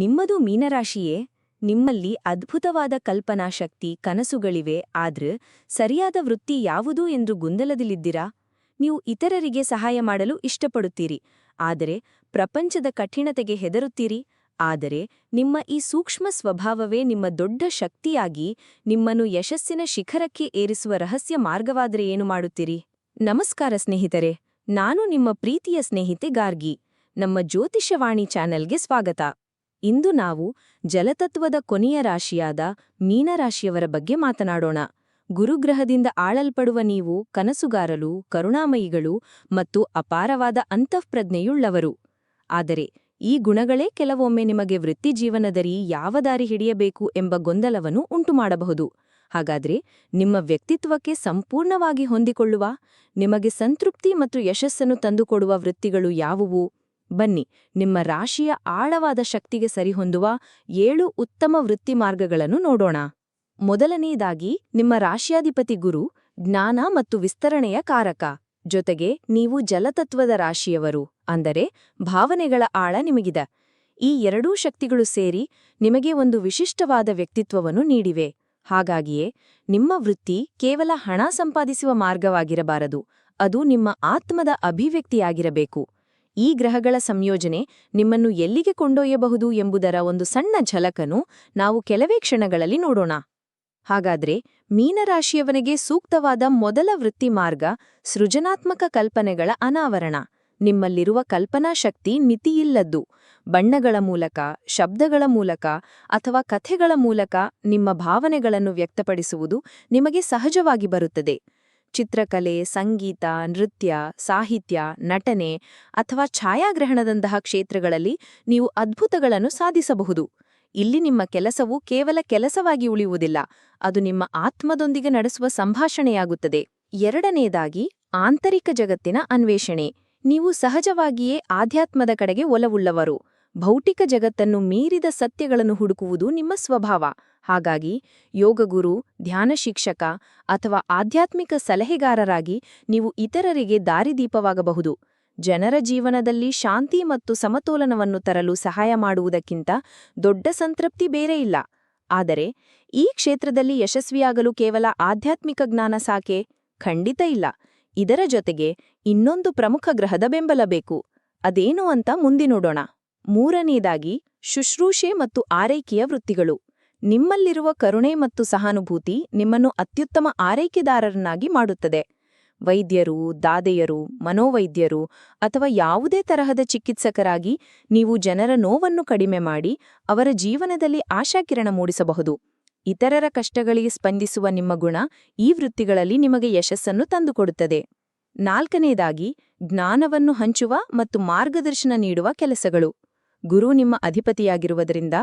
ನಿಮ್ಮದು ಮೀನರಾಶಿಯೇ, ನಿಮ್ಮಲ್ಲಿ ಅದ್ಭುತವಾದ ಕಲ್ಪನಾ ಶಕ್ತಿ ಕನಸುಗಳಿವೆ, ಆದ್ರೆ ಸರಿಯಾದ ವೃತ್ತಿ ಯಾವುದು ಎಂದು ಗೊಂದಲದಲ್ಲಿದ್ದೀರಾ? ನೀವು ಇತರರಿಗೆ ಸಹಾಯ ಮಾಡಲು ಇಷ್ಟಪಡುತ್ತೀರಿ, ಆದರೆ ಪ್ರಪಂಚದ ಕಠಿಣತೆಗೆ ಹೆದರುತ್ತೀರಿ, ಆದರೆ ನಿಮ್ಮ ಈ ಸೂಕ್ಷ್ಮ ಸ್ವಭಾವವೇ ನಿಮ್ಮ ದೊಡ್ಡ ಶಕ್ತಿಯಾಗಿ ನಿಮ್ಮನ್ನು ಯಶಸ್ಸಿನ ಶಿಖರಕ್ಕೆ ಏರಿಸುವ ರಹಸ್ಯ ಮಾರ್ಗವಾದರೆ ಏನು ಮಾಡುತ್ತೀರಿ? ನಮಸ್ಕಾರ ಸ್ನೇಹಿತರೆ, ನಾನು ನಿಮ್ಮ ಪ್ರೀತಿಯ ಸ್ನೇಹಿತೆ ಗಾರ್ಗಿ, ನಮ್ಮ ಜ್ಯೋತಿಷ್ಯವಾಣಿ ಚಾನೆಲ್ಗೆ ಸ್ವಾಗತ. ಇಂದು ನಾವು ಜಲತತ್ವದ ಕೊನೆಯ ರಾಶಿಯಾದ ಮೀನರಾಶಿಯವರ ಬಗ್ಗೆ ಮಾತನಾಡೋಣ. ಗುರುಗ್ರಹದಿಂದ ಆಳಲ್ಪಡುವ ನೀವು ಕನಸುಗಾರಲು ಕರುಣಾಮಯಿಗಳು ಮತ್ತು ಅಪಾರವಾದ ಅಂತಃಪ್ರಜ್ಞೆಯುಳ್ಳವರು. ಆದರೆ ಈ ಗುಣಗಳೇ ಕೆಲವೊಮ್ಮೆ ನಿಮಗೆ ವೃತ್ತಿಜೀವನದರಿ ಯಾವ ದಾರಿ ಹಿಡಿಯಬೇಕು ಎಂಬ ಗೊಂದಲವನ್ನು ಉಂಟುಮಾಡಬಹುದು. ಹಾಗಾದ್ರೆ ನಿಮ್ಮ ವ್ಯಕ್ತಿತ್ವಕ್ಕೆ ಸಂಪೂರ್ಣವಾಗಿ ಹೊಂದಿಕೊಳ್ಳುವ, ನಿಮಗೆ ಸಂತೃಪ್ತಿ ಮತ್ತು ಯಶಸ್ಸನ್ನು ತಂದುಕೊಡುವ ವೃತ್ತಿಗಳು ಯಾವುವು? ಬನ್ನಿ, ನಿಮ್ಮ ರಾಶಿಯ ಆಳವಾದ ಶಕ್ತಿಗೆ ಸರಿಹೊಂದುವ ಏಳು ಉತ್ತಮ ವೃತ್ತಿ ಮಾರ್ಗಗಳನ್ನು ನೋಡೋಣ. ಮೊದಲನೆಯದಾಗಿ, ನಿಮ್ಮ ರಾಶಿಯಾಧಿಪತಿ ಗುರು, ಜ್ಞಾನ ಮತ್ತು ವಿಸ್ತರಣೆಯ ಕಾರಕ. ಜೊತೆಗೆ, ನೀವು ಜಲತತ್ವದ ರಾಶಿಯವರು, ಅಂದರೆ ಭಾವನೆಗಳ ಆಳ ನಿಮಗಿದೆ. ಈ ಎರಡೂ ಶಕ್ತಿಗಳು ಸೇರಿ ನಿಮಗೆ ಒಂದು ವಿಶಿಷ್ಟವಾದ ವ್ಯಕ್ತಿತ್ವವನ್ನು ನೀಡಿವೆ. ಹಾಗಾಗಿಯೇ, ನಿಮ್ಮ ವೃತ್ತಿ ಕೇವಲ ಹಣ ಸಂಪಾದಿಸುವ ಮಾರ್ಗವಾಗಿರಬಾರದು, ಅದು ನಿಮ್ಮ ಆತ್ಮದ ಅಭಿವ್ಯಕ್ತಿಯಾಗಿರಬೇಕು. ಈ ಗ್ರಹಗಳ ಸಂಯೋಜನೆ ನಿಮ್ಮನ್ನು ಎಲ್ಲಿಗೆ ಕೊಂಡೊಯ್ಯಬಹುದು ಎಂಬುದರ ಒಂದು ಸಣ್ಣ ಝಲಕನು ನಾವು ಕೆಲವೇ ಕ್ಷಣಗಳಲ್ಲಿ ನೋಡೋಣ. ಹಾಗಾದ್ರೆ ಮೀನರಾಶಿಯವನಿಗೆ ಸೂಕ್ತವಾದ ಮೊದಲ ವೃತ್ತಿ ಮಾರ್ಗ ಸೃಜನಾತ್ಮಕ ಕಲ್ಪನೆಗಳ ಅನಾವರಣ. ನಿಮ್ಮಲ್ಲಿರುವ ಕಲ್ಪನಾ ಶಕ್ತಿ ಮಿತಿಯಿಲ್ಲದ್ದು. ಬಣ್ಣಗಳ ಮೂಲಕ, ಶಬ್ದಗಳ ಮೂಲಕ ಅಥವಾ ಕಥೆಗಳ ಮೂಲಕ ನಿಮ್ಮ ಭಾವನೆಗಳನ್ನು ವ್ಯಕ್ತಪಡಿಸುವುದು ನಿಮಗೆ ಸಹಜವಾಗಿ ಬರುತ್ತದೆ. ಚಿತ್ರಕಲೆ, ಸಂಗೀತ, ನೃತ್ಯ, ಸಾಹಿತ್ಯ, ನಟನೆ ಅಥವಾ ಛಾಯಾಗ್ರಹಣದಂತಹ ಕ್ಷೇತ್ರಗಳಲ್ಲಿ ನೀವು ಅದ್ಭುತಗಳನ್ನು ಸಾಧಿಸಬಹುದು. ಇಲ್ಲಿ ನಿಮ್ಮ ಕೆಲಸವು ಕೇವಲ ಕೆಲಸವಾಗಿ ಉಳಿಯುವುದಿಲ್ಲ, ಅದು ನಿಮ್ಮ ಆತ್ಮದೊಂದಿಗೆ ನಡೆಸುವ ಸಂಭಾಷಣೆಯಾಗುತ್ತದೆ. ಎರಡನೆಯದಾಗಿ ಆಂತರಿಕ ಜಗತ್ತಿನ ಅನ್ವೇಷಣೆ. ನೀವು ಸಹಜವಾಗಿಯೇ ಆಧ್ಯಾತ್ಮದ ಕಡೆಗೆ ಒಲವುಳ್ಳವರು. ಭೌತಿಕ ಜಗತ್ತನ್ನು ಮೀರಿದ ಸತ್ಯಗಳನ್ನು ಹುಡುಕುವುದು ನಿಮ್ಮ ಸ್ವಭಾವ. ಹಾಗಾಗಿ ಯೋಗಗುರು, ಧ್ಯಾನ ಶಿಕ್ಷಕ ಅಥವಾ ಆಧ್ಯಾತ್ಮಿಕ ಸಲಹೆಗಾರರಾಗಿ ನೀವು ಇತರರಿಗೆ ದಾರಿದೀಪವಾಗಬಹುದು. ಜನರ ಜೀವನದಲ್ಲಿ ಶಾಂತಿ ಮತ್ತು ಸಮತೋಲನವನ್ನು ತರಲು ಸಹಾಯ ಮಾಡುವುದಕ್ಕಿಂತ ದೊಡ್ಡ ಸಂತೃಪ್ತಿ ಬೇರೆ ಇಲ್ಲ. ಆದರೆ ಈ ಕ್ಷೇತ್ರದಲ್ಲಿ ಯಶಸ್ವಿಯಾಗಲು ಕೇವಲ ಆಧ್ಯಾತ್ಮಿಕ ಜ್ಞಾನ ಸಾಕೆ ಖಂಡಿತ ಇಲ್ಲ. ಇದರ ಜೊತೆಗೆ ಇನ್ನೊಂದು ಪ್ರಮುಖ ಗ್ರಹದ ಬೆಂಬಲ ಬೇಕು. ಅದೇನು ಅಂತ ಮುಂದೆ ನೋಡೋಣ ಮೂರನೇದಾಗಿ ಶುಶ್ರೂಷೆ ಮತ್ತು ಆರೈಕೆಯ ವೃತ್ತಿಗಳು. ನಿಮ್ಮಲ್ಲಿರುವ ಕರುಣೆ ಮತ್ತು ಸಹಾನುಭೂತಿ ನಿಮ್ಮನ್ನು ಅತ್ಯುತ್ತಮ ಆರೈಕೆದಾರರನ್ನಾಗಿ ಮಾಡುತ್ತದೆ. ವೈದ್ಯರು, ದಾದೆಯರು, ಮನೋವೈದ್ಯರು ಅಥವಾ ಯಾವುದೇ ತರಹದ ಚಿಕಿತ್ಸಕರಾಗಿ ನೀವು ಜನರ ನೋವನ್ನು ಕಡಿಮೆ ಮಾಡಿ ಅವರ ಜೀವನದಲ್ಲಿ ಆಶಾಕಿರಣ ಮೂಡಿಸಬಹುದು. ಇತರರ ಕಷ್ಟಗಳಿಗೆ ಸ್ಪಂದಿಸುವ ನಿಮ್ಮ ಗುಣ ಈ ವೃತ್ತಿಗಳಲ್ಲಿ ನಿಮಗೆ ಯಶಸ್ಸನ್ನು ತಂದುಕೊಡುತ್ತದೆ. ನಾಲ್ಕನೆಯದಾಗಿ ಜ್ಞಾನವನ್ನು ಹಂಚುವ ಮತ್ತು ಮಾರ್ಗದರ್ಶನ ನೀಡುವ ಕೆಲಸಗಳು. ಗುರು ನಿಮ್ಮ ಅಧಿಪತಿಯಾಗಿರುವುದರಿಂದ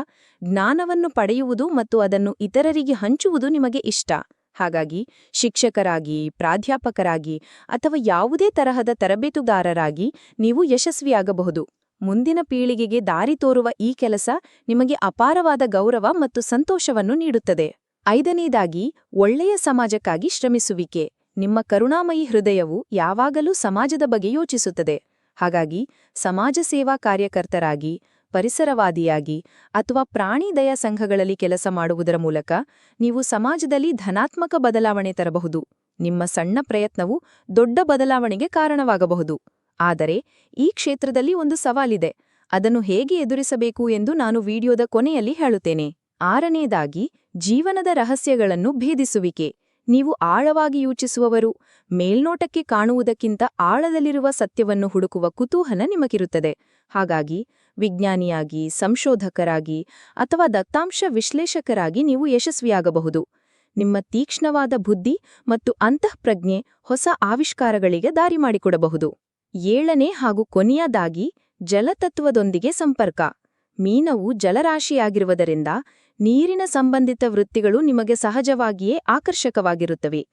ಜ್ಞಾನವನ್ನು ಪಡೆಯುವುದು ಮತ್ತು ಅದನ್ನು ಇತರರಿಗೆ ಹಂಚುವುದು ನಿಮಗೆ ಇಷ್ಟ. ಹಾಗಾಗಿ ಶಿಕ್ಷಕರಾಗಿ, ಪ್ರಾಧ್ಯಾಪಕರಾಗಿ ಅಥವಾ ಯಾವುದೇ ತರಹದ ತರಬೇತುದಾರರಾಗಿ ನೀವು ಯಶಸ್ವಿಯಾಗಬಹುದು. ಮುಂದಿನ ಪೀಳಿಗೆಗೆ ದಾರಿ ತೋರುವ ಈ ಕೆಲಸ ನಿಮಗೆ ಅಪಾರವಾದ ಗೌರವ ಮತ್ತು ಸಂತೋಷವನ್ನು ನೀಡುತ್ತದೆ. ಐದನೇದಾಗಿ, ಒಳ್ಳೆಯ ಸಮಾಜಕ್ಕಾಗಿ ಶ್ರಮಿಸುವಿಕೆ. ನಿಮ್ಮ ಕರುಣಾಮಯಿ ಹೃದಯವು ಯಾವಾಗಲೂ ಸಮಾಜದ ಬಗ್ಗೆ ಯೋಚಿಸುತ್ತದೆ. ಹಾಗಾಗಿ ಸಮಾಜ ಸೇವಾ ಕಾರ್ಯಕರ್ತರಾಗಿ, ಪರಿಸರವಾದಿಯಾಗಿ ಅಥವಾ ಪ್ರಾಣಿ ದಯಾ ಸಂಘಗಳಲ್ಲಿ ಕೆಲಸ ಮಾಡುವುದರ ಮೂಲಕ ನೀವು ಸಮಾಜದಲ್ಲಿ ಧನಾತ್ಮಕ ಬದಲಾವಣೆ ತರಬಹುದು. ನಿಮ್ಮ ಸಣ್ಣ ಪ್ರಯತ್ನವು ದೊಡ್ಡ ಬದಲಾವಣೆಗೆ ಕಾರಣವಾಗಬಹುದು. ಆದರೆ ಈ ಕ್ಷೇತ್ರದಲ್ಲಿ ಒಂದು ಸವಾಲಿದೆ. ಅದನ್ನು ಹೇಗೆ ಎದುರಿಸಬೇಕು ಎಂದು ನಾನು ವಿಡಿಯೋದ ಕೊನೆಯಲ್ಲಿ ಹೇಳುತ್ತೇನೆ. ಆರನೇದಾಗಿ, ಜೀವನದ ರಹಸ್ಯಗಳನ್ನು ಭೇದಿಸುವಿಕೆ. ನೀವು ಆಳವಾಗಿ ಯೋಚಿಸುವವರು, ಮೇಲ್ನೋಟಕ್ಕೆ ಕಾಣುವುದಕ್ಕಿಂತ ಆಳದಲ್ಲಿರುವ ಸತ್ಯವನ್ನು ಹುಡುಕುವ ಕುತೂಹಲ ನಿಮಗಿರುತ್ತದೆ. ಹಾಗಾಗಿ, ವಿಜ್ಞಾನಿಯಾಗಿ, ಸಂಶೋಧಕರಾಗಿ ಅಥವಾ ದತ್ತಾಂಶ ವಿಶ್ಲೇಷಕರಾಗಿ ನೀವು ಯಶಸ್ವಿಯಾಗಬಹುದು. ನಿಮ್ಮ ತೀಕ್ಷ್ಣವಾದ ಬುದ್ಧಿ ಮತ್ತು ಅಂತಃಪ್ರಜ್ಞೆ ಹೊಸ ಆವಿಷ್ಕಾರಗಳಿಗೆ ದಾರಿ ಮಾಡಿಕೊಡಬಹುದು. ಏಳನೇ ಹಾಗೂ ಕೊನೆಯದಾಗಿ ಜಲತತ್ವದೊಂದಿಗೆ ಸಂಪರ್ಕ. ಮೀನವು ಜಲರಾಶಿಯಾಗಿರುವುದರಿಂದ ನೀರಿನ ಸಂಬಂಧಿತ ವೃತ್ತಿಗಳು ನಿಮಗೆ ಸಹಜವಾಗಿಯೇ ಆಕರ್ಷಕವಾಗಿರುತ್ತವೆ.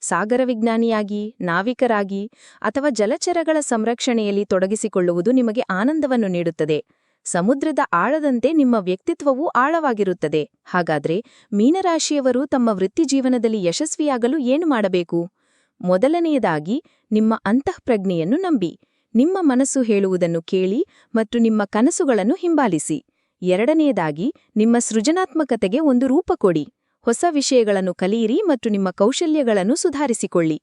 ಸಾಗರ ವಿಜ್ಞಾನಿಯಾಗಿ, ನಾವಿಕರಾಗಿ, ಅಥವಾ ಜಲಚರಗಳ ಸಂರಕ್ಷಣೆಯಲ್ಲಿ ತೊಡಗಿಸಿಕೊಳ್ಳುವುದು ನಿಮಗೆ ಆನಂದವನ್ನು ನೀಡುತ್ತದೆ. ಸಮುದ್ರದ ಆಳದಂತೆ ನಿಮ್ಮ ವ್ಯಕ್ತಿತ್ವವೂ ಆಳವಾಗಿರುತ್ತದೆ. ಹಾಗಾದ್ರೆ ಮೀನರಾಶಿಯವರು ತಮ್ಮ ವೃತ್ತಿಜೀವನದಲ್ಲಿ ಯಶಸ್ವಿಯಾಗಲು ಏನು ಮಾಡಬೇಕು? ಮೊದಲನೆಯದಾಗಿ, ನಿಮ್ಮ ಅಂತಃಪ್ರಜ್ಞೆಯನ್ನು ನಂಬಿ. ನಿಮ್ಮ ಮನಸ್ಸು ಹೇಳುವುದನ್ನು ಕೇಳಿ ಮತ್ತು ನಿಮ್ಮ ಕನಸುಗಳನ್ನು ಹಿಂಬಾಲಿಸಿ. ಎರಡನೆಯದಾಗಿ, ನಿಮ್ಮ ಸೃಜನಾತ್ಮಕತೆಗೆ ಒಂದು ರೂಪ ಕೊಡಿ. ಹೊಸ ವಿಷಯಗಳನ್ನು ಕಲಿಯಿರಿ ಮತ್ತು ನಿಮ್ಮ ಕೌಶಲ್ಯಗಳನ್ನು ಸುಧಾರಿಸಿಕೊಳ್ಳಿ.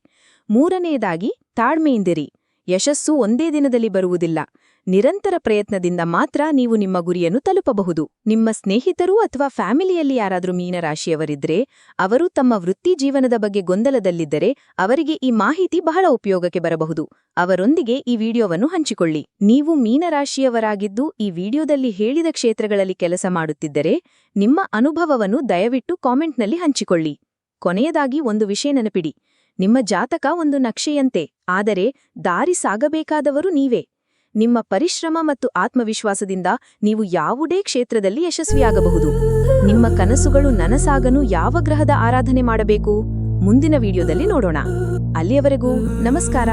ಮೂರನೆಯದಾಗಿ, ತಾಳ್ಮೆಯಿಂದಿರಿ. ಯಶಸ್ಸು ಒಂದೇ ದಿನದಲ್ಲಿ ಬರುವುದಿಲ್ಲ. ನಿರಂತರ ಪ್ರಯತ್ನದಿಂದ ಮಾತ್ರ ನೀವು ನಿಮ್ಮ ಗುರಿಯನ್ನು ತಲುಪಬಹುದು. ನಿಮ್ಮ ಸ್ನೇಹಿತರು ಅಥವಾ ಫ್ಯಾಮಿಲಿಯಲ್ಲಿ ಯಾರಾದರೂ ಮೀನರಾಶಿಯವರಿದ್ರೆ, ಅವರು ತಮ್ಮ ವೃತ್ತಿ ಜೀವನದ ಬಗ್ಗೆ ಗೊಂದಲದಲ್ಲಿದ್ದರೆ ಅವರಿಗೆ ಈ ಮಾಹಿತಿ ಬಹಳ ಉಪಯೋಗಕ್ಕೆ ಬರಬಹುದು. ಅವರೊಂದಿಗೆ ಈ ವಿಡಿಯೋವನ್ನು ಹಂಚಿಕೊಳ್ಳಿ. ನೀವು ಮೀನರಾಶಿಯವರಾಗಿದ್ದು ಈ ವಿಡಿಯೋದಲ್ಲಿ ಹೇಳಿದ ಕ್ಷೇತ್ರಗಳಲ್ಲಿ ಕೆಲಸ ಮಾಡುತ್ತಿದ್ದರೆ, ನಿಮ್ಮ ಅನುಭವವನ್ನು ದಯವಿಟ್ಟು ಕಾಮೆಂಟ್ನಲ್ಲಿ ಹಂಚಿಕೊಳ್ಳಿ. ಕೊನೆಯದಾಗಿ ಒಂದು ವಿಷಯ ನೆನಪಿಡಿ. ನಿಮ್ಮ ಜಾತಕ ಒಂದು ನಕ್ಷೆಯಂತೆ, ಆದರೆ ದಾರಿ ಸಾಗಬೇಕಾದವರು ನೀವೇ. ನಿಮ್ಮ ಪರಿಶ್ರಮ ಮತ್ತು ಆತ್ಮವಿಶ್ವಾಸದಿಂದ ನೀವು ಯಾವುದೇ ಕ್ಷೇತ್ರದಲ್ಲಿ ಯಶಸ್ವಿಯಾಗಬಹುದು. ನಿಮ್ಮ ಕನಸುಗಳು ನನಸಾಗನು ಯಾವ ಗ್ರಹದ ಆರಾಧನೆ ಮಾಡಬೇಕು? ಮುಂದಿನ ವಿಡಿಯೋದಲ್ಲಿ ನೋಡೋಣ. ಅಲ್ಲಿಯವರೆಗೂ ನಮಸ್ಕಾರ.